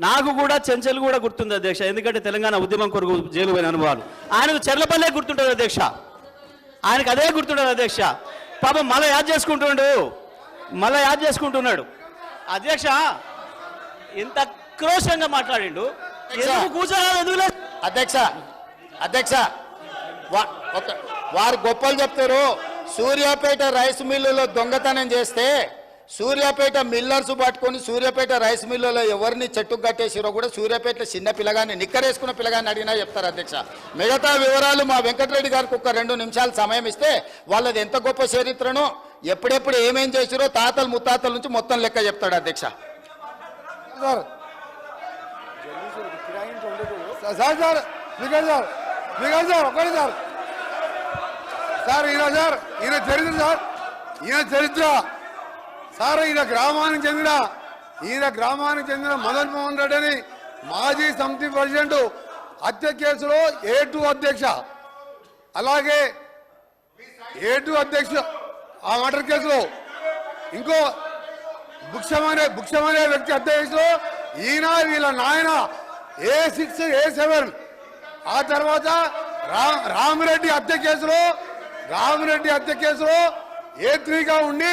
నాకు కూడా చెంచల్ కూడా గుర్తుంది అధ్యక్ష. ఎందుకంటే తెలంగాణ ఉద్యమం కొరకు జైలు పోయిన అనుభవాలు. ఆయనకు చెర్లపల్లే గుర్తుంటుంది అధ్యక్ష. ఆయనకు అదే గుర్తుండదు అధ్యక్ష. పాపం మళ్ళీ యాద్ చేసుకుంటుండు. మళ్ళీ యాద్ చేసుకుంటున్నాడు. అధ్యక్ష ఇంత క్రోషంగా మాట్లాడిండు. కూర్చోరాదు అధ్యక్ష అధ్యక్ష వా- వారు గొప్పలు చెప్తారు. సూర్యాపేట రైస్ మిల్లులో దొంగతనం చేస్తే సూర్యాపేట మిల్లర్స్ పట్టుకొని సూర్యాపేట రైస్ మిల్లులో ఎవరిని చెట్టు కట్టేసిరో కూడా సూర్యాపేట చిన్న పిల్లగాన్ని నిక్కరేసుకున్న పిల్లగాన్ని అడిగినా చెప్తారు అధ్యక్ష. మిగతా వివరాలు మా వెంకటరెడ్డి గారికి ఒక రెండు నిమిషాలు సమయం ఇస్తే వాళ్ళది ఎంత గొప్ప చరిత్రను ఎప్పుడెప్పుడు ఏమేం చేసిరో తాతలు ముత్తాతల నుంచి మొత్తం లెక్క చెప్తాడు అధ్యక్ష. Sir. Sir sir speaker sir speaker sir ఒకటి సార్. సార్ ఈయన సార్ ఈయన చరిత్ర సార్. ఈయన చరిత్ర. సార్ ఈయన గ్రామానికి చెందిన ఈయన గ్రామానికి చెందిన మదన్ మోహన్ రెడ్డి అని మాజీ సమితి ప్రెసిడెంట్ హత్య కేసులో ఏ టూ అధ్యక్ష. అలాగే ఏ టూ అధ్యక్ష ఆ మర్డర్ కేసులో ఇంకో బుక్షమనే భుక్షమనే వ్యక్తి అధ్యక్షులు ఈయన వీళ్ళ నాయన ఏ సిక్స్ ఏ సెవెన్ ఆ తర్వాత రా- రామిరెడ్డి హత్య కేసులో రామిరెడ్డి హత్య కేసులో ఏ త్రీగా ఉండి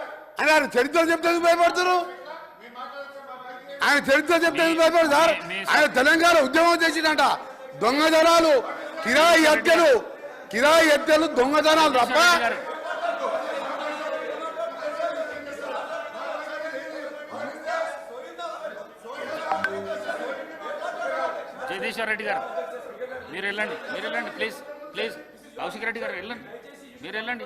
అని ఆయన చరిత్ర చెప్తే ఎందుకు భయపడుతున్నారు ఆయన చరిత్ర చెప్తే ఎందుకు భయపడరు సార్? ఆయన తెలంగాణ ఉద్యమం చేసిందంట దొంగతనాలు కిరాయి హత్యలు కిరాయి హత్యలు దొంగతనాలు తప్ప జగదీశ్వర్ రెడ్డి గారు మీరు వెళ్ళండి మీరు వెళ్ళండి ప్లీజ్ ప్లీజ్ కౌశిక్ రెడ్డి గారు వెళ్ళండి మీరు వెళ్ళండి.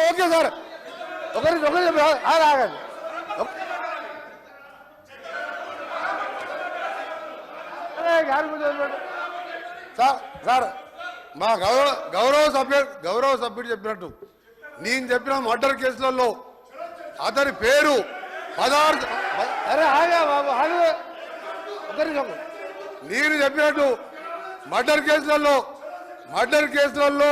Okay sir. ఒకరికి ఒకరి ఆగండి. సార్ సార్ మా గౌరవ గౌరవ సభ్యుడు గౌరవ సభ్యుడు చెప్పినట్టు. నేను చెప్పిన మర్డర్ కేసులలో అతని పేరు పదహారు అరే ఆగా బాబు ఆగు. ఒకరి నేను చెప్పినట్టు మర్డర్ కేసులలో మర్డర్ కేసులలో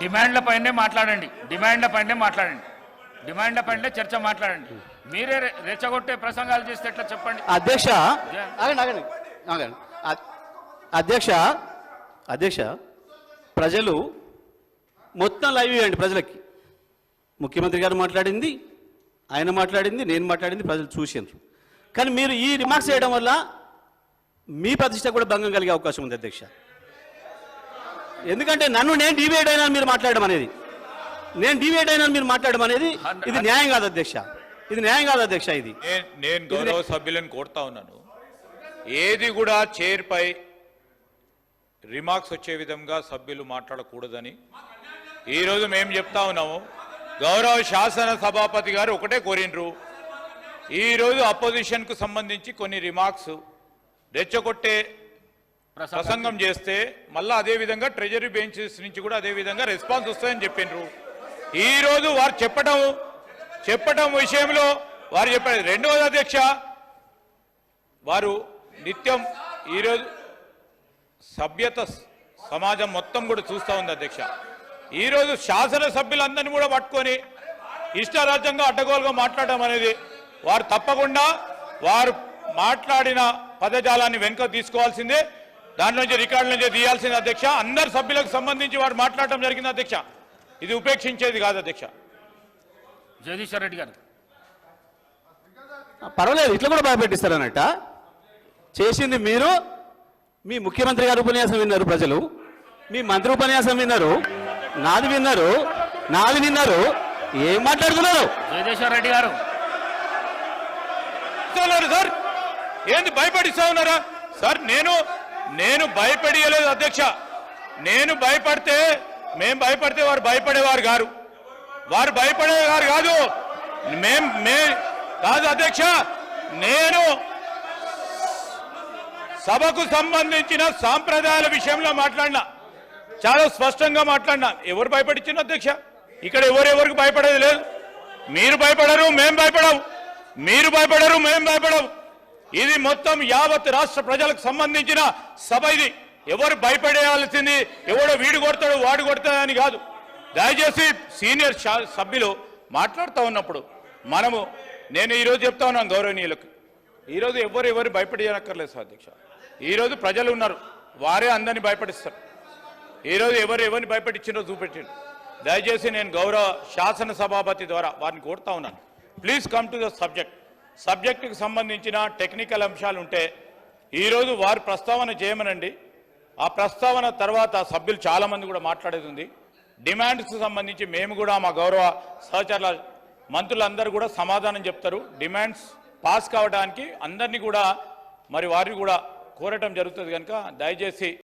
డిమాండ్ల పైనే మాట్లాడండి. డిమాండ్ల పైనే మాట్లాడండి. డిమాండ్ల పైనే చర్చ మాట్లాడండి. మీరే రెచ్చగొట్టే ప్రసంగాలు చేస్తే ఎట్లా చెప్పండి? అధ్యక్ష అధ్యక్ష అధ్యక్ష ప్రజలు మొత్తం లైవ్ ఇవ్వండి ప్రజలకి. ముఖ్యమంత్రి గారు మాట్లాడింది ఆయన మాట్లాడింది నేను మాట్లాడింది ప్రజలు చూసినారు. కానీ మీరు ఈ రిమార్క్స్ చేయడం వల్ల మీ ప్రతిష్ట కూడా భంగం కలిగే అవకాశం ఉంది అధ్యక్ష. ఎందుకంటే నన్ను నేను డివేట్ అయినా మీరు మాట్లాడడం అనేది. నేను డివేట్ అయినా మీరు మాట్లాడడం అనేది ఇది న్యాయం కాదు అధ్యక్ష. ఇది న్యాయం కాదు అధ్యక్ష ఇది. నేను గౌరవ సభ్యులను కోరుతా ఉన్నాను. ఏది కూడా చైర్పై రిమార్క్స్ వచ్చే విధంగా సభ్యులు మాట్లాడకూడదని. ఈరోజు మేము చెప్తా ఉన్నాము. గౌరవ శాసన సభాపతి గారు ఒకటే కోరినరు ఈరోజు అపోజిషన్కు సంబంధించి కొన్ని రిమార్క్స్ రెచ్చగొట్టే ప్రసంగం చేస్తే మళ్ళా అదే విధంగా ట్రెజరీ బెంచెస్ నుంచి కూడా అదే విధంగా రెస్పాన్స్ వస్తాయని చెప్పిండ్రు. ఈ రోజు వారు చెప్పడం చెప్పటం విషయంలో వారు చెప్పారు. రెండవది అధ్యక్ష వారు నిత్యం ఈరోజు సభ్యత సమాజం మొత్తం కూడా చూస్తూ ఉంది అధ్యక్ష. ఈరోజు శాసనసభ్యులందరినీ కూడా పట్టుకొని ఇష్టారాజ్యంగా అడ్డగోలుగా మాట్లాడడం అనేది వారు తప్పకుండా వారు మాట్లాడిన పదజాలాన్ని వెనుక తీసుకోవాల్సిందే. దాంట్లో నుంచి రికార్డుల నుంచి తీయాల్సిందే అధ్యక్ష. అందరు సభ్యులకు సంబంధించి వారు మాట్లాడటం జరిగింది అధ్యక్ష. ఇది ఉపేక్షించేది కాదు అధ్యక్ష. జగదీశ్వర్ రెడ్డి గారు. పర్వాలేదు ఇట్లా కూడా భయపెట్టిస్తారన్నట్ట చేసింది మీరు మీ ముఖ్యమంత్రి గారి ఉపన్యాసం విన్నారు ప్రజలు మీ మంత్రి ఉపన్యాసం విన్నారు నాది విన్నారు నాది విన్నారు ఏం మాట్లాడుతున్నారు? జగదీశ్వర్ రెడ్డి గారు. సార్ ఏంది భయపడిస్తా ఉన్నారా? సార్ నేను నేను భయపడియలేదు అధ్యక్ష. నేను భయపడితే మేం భయపడితే వారు భయపడేవారు గారు వారు భయపడేవారు కాదు. మేం మే కాదు అధ్యక్ష. నేను సభకు సంబంధించిన సాంప్రదాయాల విషయంలో మాట్లాడినా. చాలా స్పష్టంగా మాట్లాడినా. ఎవరు భయపడిచ్చిన అధ్యక్ష? ఇక్కడ ఎవరెవరికి భయపడేది లేదు. మీరు భయపడరు మేం భయపడవు మీరు భయపడరు మేం భయపడవు ఇది మొత్తం యావత్ రాష్ట్ర ప్రజలకు సంబంధించిన సభ ఇది. ఎవరు భయపడేయాల్సింది ఎవడో వీడు కొడతాడు వాడు కొడతాడని కాదు. దయచేసి సీనియర్ సభ్యులు మాట్లాడుతూ ఉన్నప్పుడు మనము నేను ఈరోజు చెప్తా ఉన్నాను గౌరవనీయులకు. ఈరోజు ఎవరు ఎవరు భయపడేయనక్కర్లేదు సార్ అధ్యక్ష. ఈరోజు ప్రజలు ఉన్నారు వారే అందరినీ భయపడిస్తారు. ఈరోజు ఎవరు ఎవరిని భయపెట్టించినో చూపెట్టిండు. దయచేసి నేను గౌరవ శాసన సభాపతి ద్వారా వారిని కోరుతా ఉన్నాను. Please come to the subject సబ్జెక్టుకు సంబంధించిన టెక్నికల్ అంశాలు ఉంటే ఈరోజు వారు ప్రస్తావన చేయమనండి. ఆ ప్రస్తావన తర్వాత సభ్యులు చాలామంది కూడా మాట్లాడేది. ఉంది డిమాండ్స్కి సంబంధించి మేము కూడా మా గౌరవ సహచరుల మంత్రులందరూ కూడా సమాధానం చెప్తారు. డిమాండ్స్ పాస్ కావడానికి అందరినీ కూడా మరి వారిని కూడా కోరటం జరుగుతుంది కనుక దయచేసి